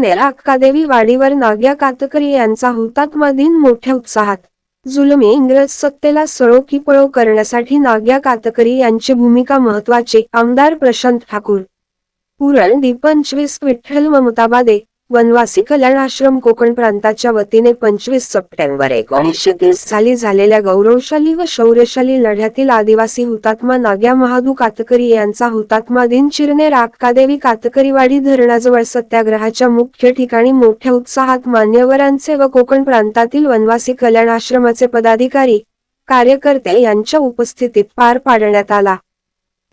चिरनेर अक्कादेवी वाडीवर नाग्या कातकरी यांचा हुतात्मा दिन मोठ्या उत्साहात. जुलमी इंग्रज सत्तेला सळो की पळो करण्यासाठी नाग्या कातकरी यांची भूमिका महत्वाची आमदार प्रशांत ठाकूर. पुरण दी विठ्ठल ममताबादे वनवासी कल्याण आश्रम कोकण प्रांताच्या वतीने पंचवीस सप्टेंबर एकोणीसशे तीस साली झालेल्या गौरवशाली व शौर्यशाली लढ्यातील आदिवासी हुतात्मा नाग्या महादू कातकरी यांचा हुतात्मा दिन चिरणे राक्कादेवी कातकरीवाडी धरणाजवळ सत्याग्रहाच्या मुख्य ठिकाणी मोठ्या उत्साहात मान्यवरांचे व कोकण प्रांतातील वनवासी कल्याण आश्रमाचे पदाधिकारी कार्यकर्ते यांच्या उपस्थितीत पार पाडण्यात आला.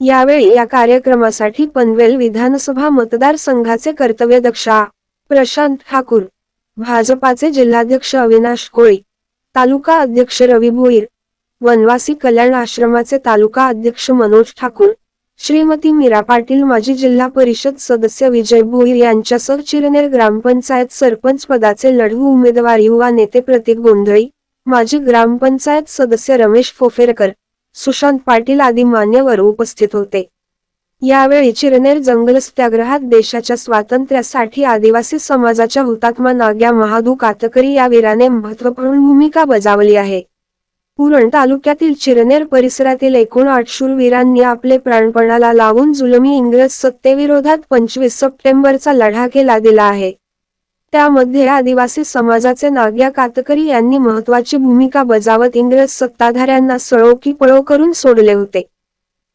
यावेळी या कार्यक्रमासाठी पनवेल विधानसभा मतदारसंघाचे कर्तव्य दक्षा प्रशांत ठाकूर भाजपाचे जिल्हाध्यक्ष अविनाश कोळी तालुका अध्यक्ष रवी भोईर वनवासी कल्याण आश्रमाचे तालुका अध्यक्ष मनोज ठाकूर श्रीमती मीरा पाटील माजी जिल्हा परिषद सदस्य विजय भोईर यांच्यासह चिरनेर ग्रामपंचायत सरपंच पदाचे लढवू उमेदवार युवा नेते प्रतीक गोंधळी माजी ग्रामपंचायत सदस्य रमेश फोफेरकर सुशांत पाटील आदी मान्यवर उपस्थित होते. यावेळी चिरनेर जंगल सत्याग्रहात देशाच्या स्वातंत्र्यासाठी आदिवासी समाजाच्या हुतात्मा नाग्या महादू कातकरी या वीराने महत्त्वपूर्ण भूमिका बजावली आहे. पुरण तालुक्यातील चिरनेर परिसरातील एकूण आठ शूरवीरांनी आपले प्राणपणाला लावून जुलमी इंग्रज सत्तेविरोधात पंचवीस सप्टेंबरचा लढा केला दिला आहे. त्यामध्ये आदिवासी समाजाचे नाग्या कातकरी यांनी महत्वाची भूमिका बजावत इंग्रज सत्ताधाऱ्यांना सळो की पळो करून सोडले होते.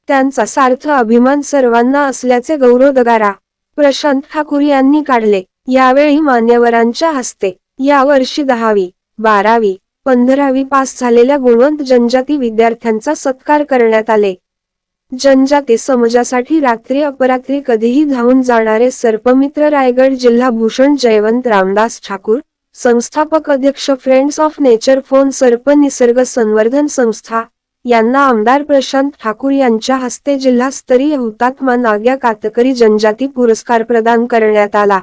त्यांचा सार्थ अभिमान सर्वांना असल्याचे गौरवदगारा. प्रशांत ठाकूर यांनी काढले. यावेळी मान्यवरांच्या हस्ते यावर्षी दहावी बारावी पंधरावी पास झालेल्या गुणवंत जनजाती विद्यार्थ्यांचा सत्कार करण्यात आले. जनजाती समाजासाठी रात्री अपरात्री कधीही धावून जाणारे सर्पमित्र रायगड जिल्हा भूषण जयवंत रामदास ठाकूर संस्थापक अध्यक्ष फ्रेंड्स ऑफ नेचर फोन सर्प निसर्ग संवर्धन संस्था यांना आमदार प्रशांत ठाकूर यांच्या हस्ते जिल्हास्तरीय हुतात्मा नाग्या कातकरी जनजाती पुरस्कार प्रदान करण्यात आला.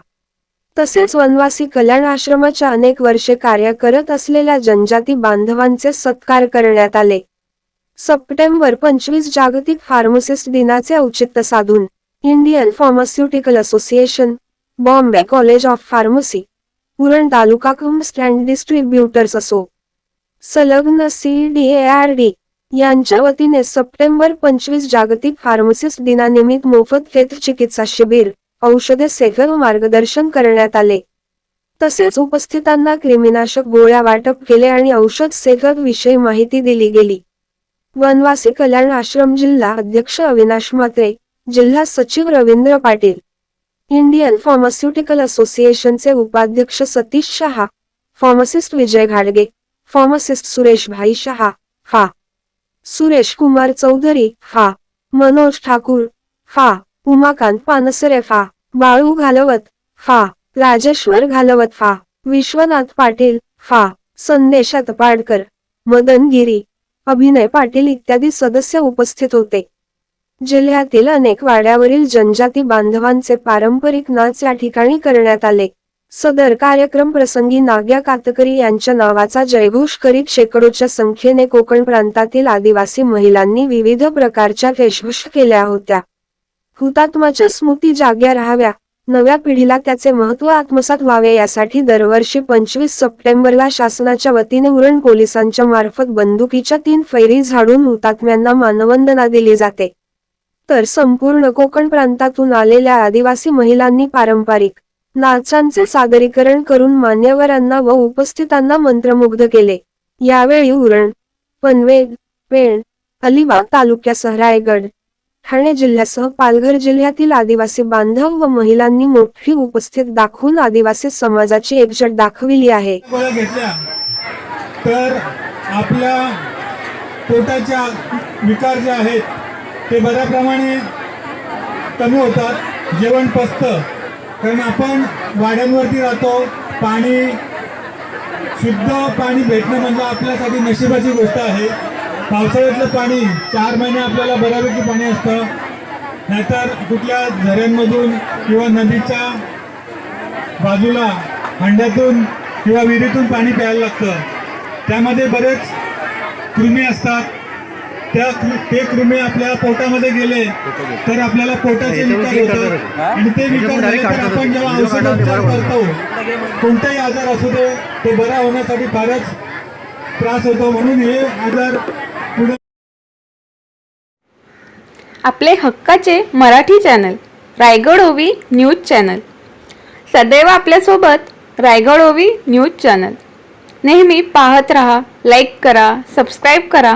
तसेच वनवासी कल्याण आश्रमाच्या अनेक वर्षे कार्य करत असलेल्या जनजाती बांधवांचे सत्कार करण्यात आले. सप्टेंबर पंचवीस जागतिक फार्मासिस्ट दिनाचे औचित्य साधून Indian pharmaceutical association Bombay college of pharmacy पुरण तालुका कम स्टँड डिस्ट्रीब्युटर्स असो संलग्न C D A R D यांच्या वतीने सप्टेंबर पंचवीस जागतिक फार्मसिस्ट दिनानिमित्त मोफत फेत चिकित्सा शिबिर औषधे सेवन मार्गदर्शन करण्यात आले. तसेच उपस्थितांना क्रिमीनाशक गोळ्या वाटप केले आणि औषध सेवक विषयी माहिती दिली गेली. वनवासी कल्याण आश्रम जिल्हा अध्यक्ष अविनाश म्हात्रे जिल्हा सचिव रवींद्र पाटील इंडियन फार्मास्युटिकल असोसिएशनचे उपाध्यक्ष सतीश शहा फार्मासिस्ट विजय घाडगे फार्मासिस्ट सुरेश भाई शहा हा. सुरेश कुमार चौधरी हा. मनोज ठाकूर हा. उमाकांत पानसरे फा बाळू घालवत फा राजेश्वर घालवत फा विश्वनाथ पाटील फा संदेश पाडकर मदन गिरी अभिनय पाटील इत्यादी सदस्य उपस्थित होते. जिल्ह्यातील अनेक वाड्यावरील जनजाती बांधवांचे पारंपरिक नाच या ठिकाणी करण्यात आले. सदर कार्यक्रम प्रसंगी नाग्या कातकरी यांच्या नावाचा जयघोष करीत शेकडोच्या संख्येने कोकण प्रांतातील आदिवासी महिलांनी विविध प्रकारच्या वेशभूषा केल्या होत्या. हुतात्माच्या स्मृती जाग्या राहाव्या. नव्या पिढीला त्याचे महत्त्व आत्मसात व्हावे यासाठी दरवर्षी पंचवीस सप्टेंबरला शासनाच्या वतीने उरण पोलिसांच्या मार्फत बंदुकीच्या तीन फैरी झाडून हुतात्म्यांना मानवंदना दिली जाते. तर संपूर्ण कोकण प्रांतातून आलेल्या आदिवासी महिलांनी पारंपरिक नाचांचे सादरीकरण करून मान्यवरांना व उपस्थितांना मंत्रमुग्ध केले. यावेळी उरण पनवेल पेण अलिबाग तालुक्यासह रायगड ठाणे जिल्ह्यासह पालघर जिल्ह्यातील आदिवासी बांधव व महिलांनी मोठी उपस्थित दाखवून आदिवासी समाजाची एकजट दाखविली आहे. घेतल्या. तर आपल्या पोटाच्या विकार जे आहेत ते बऱ्याप्रमाणे कमी होतात. जेवण पचतं. कारण आपण वाड्यांवरती राहतो पाणी शुद्ध पाणी भेटणं म्हणजे आपल्यासाठी नशिबाची गोष्ट आहे. पावसाळ्यातलं पाणी चार महिने आपल्याला बऱ्यापैकी पाणी असतं. नाहीतर कुठल्या झऱ्यांमधून किंवा नदीच्या बाजूला हंड्यातून किंवा विहिरीतून पाणी प्यायला लागतं. त्यामध्ये बरेच कृमी असतात. त्या ते कृमी आपल्या पोटामध्ये गेले तर आपल्याला पोटाचे विकार होतात आणि ते विकार झाले तर आपण जेव्हा औषधोपचार करतो कोणताही आजार असू दे तो बरा होण्यासाठी फारच त्रास होतो. म्हणून हे आजार पुढे आपले हक्काचे मराठी चॅनल रायगड ओवी न्यूज चॅनल. सदैव आपल्यासोबत रायगड ओवी न्यूज चॅनल. नेहमी पाहत रहा लाईक करा सबस्क्राईब करा.